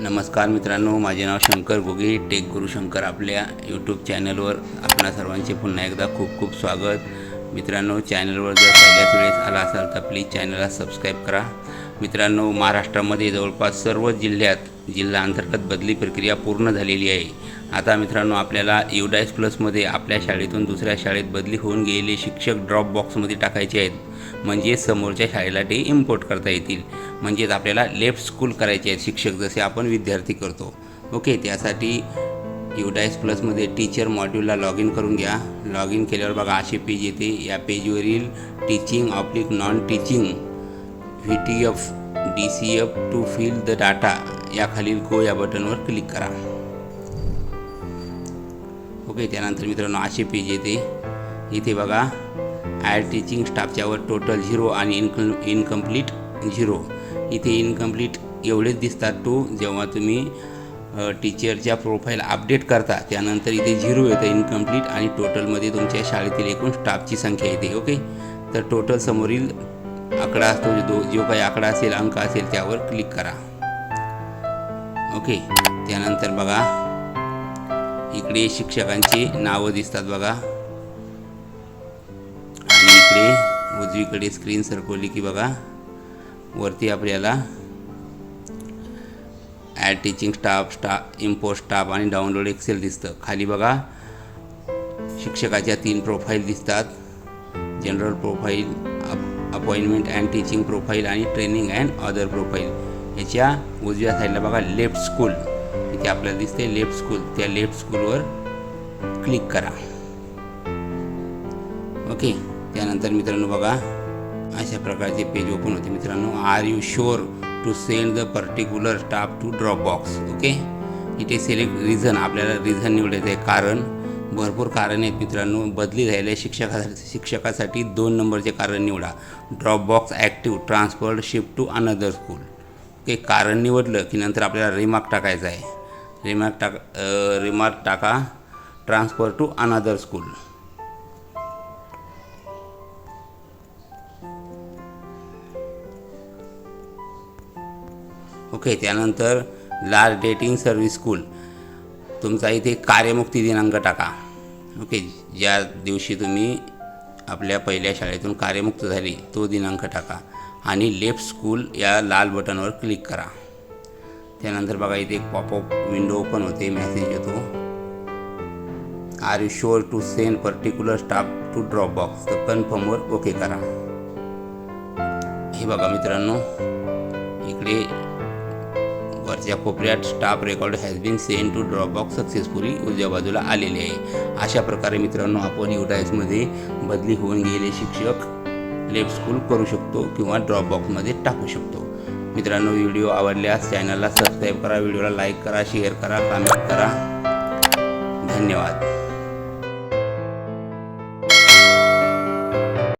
नमस्कार मित्रांनो माझे नाव शंकर गोगे टेक गुरु शंकर आपल्या यूट्यूब चॅनलवर आपणा सर्वांचे पुन्हा एकदा खूप खूप स्वागत. मित्रांनो चॅनलवर जर पहिल्याच वेळेस आला असाल तर प्लीज चॅनलला सबस्क्राईब करा. मित्रांनो महाराष्ट्रामध्ये जवळपास सर्व जिल्ह्यात जिल्हा अंतर्गत बदली प्रक्रिया पूर्ण झालेली आहे. आता मित्रांनो आपल्याला युडायस प्लसमध्ये आपल्या शाळेतून दुसऱ्या शाळेत बदली होऊन गेलेले शिक्षक ड्रॉप बॉक्समध्ये टाकायचे आहेत. म्हणजे समोरच्या शाळेला ते इम्पोर्ट करता येतील. म्हणजेच आपल्याला लेफ्ट स्कूल करायचे आहेत शिक्षक जसे आपण विद्यार्थी करतो. ओके त्यासाठी युडायस प्लसमध्ये टीचर मॉड्यूलला लॉग इन करून घ्या. लॉग इन केल्यावर बघा असे पेज येते. या पेजवरील teaching ऑप्लिक non teaching V T F D C F to fill the data याखालील go या बटनवर क्लिक करा. ओके त्यानंतर मित्रांनो असे पेज येते. इथे बघा ॲड टीचिंग स्टाफच्यावर टोटल झिरो आणि इनकम इनकम्प्लीट झिरो इथे इनकम्प्लीट एवढेच दिसतात टू जेव्हा तुम्ही टीचरच्या प्रोफाईल अपडेट करता त्यानंतर इथे झिरो येतं इनकम्प्लीट आणि टोटलमध्ये तुमच्या शाळेतील एकूण स्टाफची संख्या येते ओके तर टोटल समोरील आकडा असतो जो जो काही आकडा असेल अंक असेल त्यावर क्लिक करा. ओके त्यानंतर बघा इकडे शिक्षकांची नावं दिसतात बघा. उजवीकडे स्क्रीन सरकवली की बघा. वरती आपल्याला ॲड टीचिंग स्टाफ स्टा इम्पोर्ट स्टाफ आणि डाउनलोड एक्सेल दिसतं. खाली बघा शिक्षकाच्या तीन प्रोफाईल दिसतात. General profile up appointment and teaching profile आणि ट्रेनिंग अँड अदर प्रोफाईल याच्या उजव्या साईडला बघा लेफ्ट स्कूल इथे आपल्याला दिसते लेफ्ट स्कूल त्या लेफ्ट स्कूलवर क्लिक करा. ओके त्यानंतर मित्रांनो बघा अशा प्रकारचे पेज ओपन होते मित्रांनो. Are you sure to send the particular staff to drop box okay इथे सिलेक्ट रिझन आपल्याला रिझन निवडायचं आहे. कारण भरपूर कारण आहेत मित्रांनो. बदली झालेल्या शिक्षका शिक्षकासाठी दोन नंबरचे कारण निवडा. Drop box active transferred shift to another school okay कारण निवडलं की नंतर आपल्याला रिमार्क टाकायचा आहे. रिमार्क टाक रिमार्क टाका. Transfer to another school okay त्यानंतर लास्ट डेटिंग सर्व्हिस स्कूल. तुमचा इथे कार्यमुक्ती दिनांक टाका. ओके ज्या दिवशी तुम्ही आपल्या पहिल्या शाळेतून कार्यमुक्त झाली तो दिनांक टाका. आणि लेफ्ट स्कूल या लाल बटनवर क्लिक करा. त्यानंतर बघा इथे एक पॉपअप विंडो ओपन होते मेसेज येतो. Are you sure to send particular staff to drop box तर कन्फर्मवर ओके करा. हे बघा मित्रांनो इकडे वरच्या कोपऱ्यात staff record has been send to dropbox successfully उजव्या बाजूला आलेले आहे. अशा प्रकारे मित्रांनो आपण युटाईजमध्ये बदली होऊन गेलेले शिक्षक लेफ्ट स्कूल करू शकतो किंवा ड्रॉपबॉक्समध्ये टाकू शकतो. मित्रांनो व्हिडिओ आवडल्यास चॅनलला सबस्क्राईब करा व्हिडिओला लाईक करा शेअर करा कमेंट करा. धन्यवाद.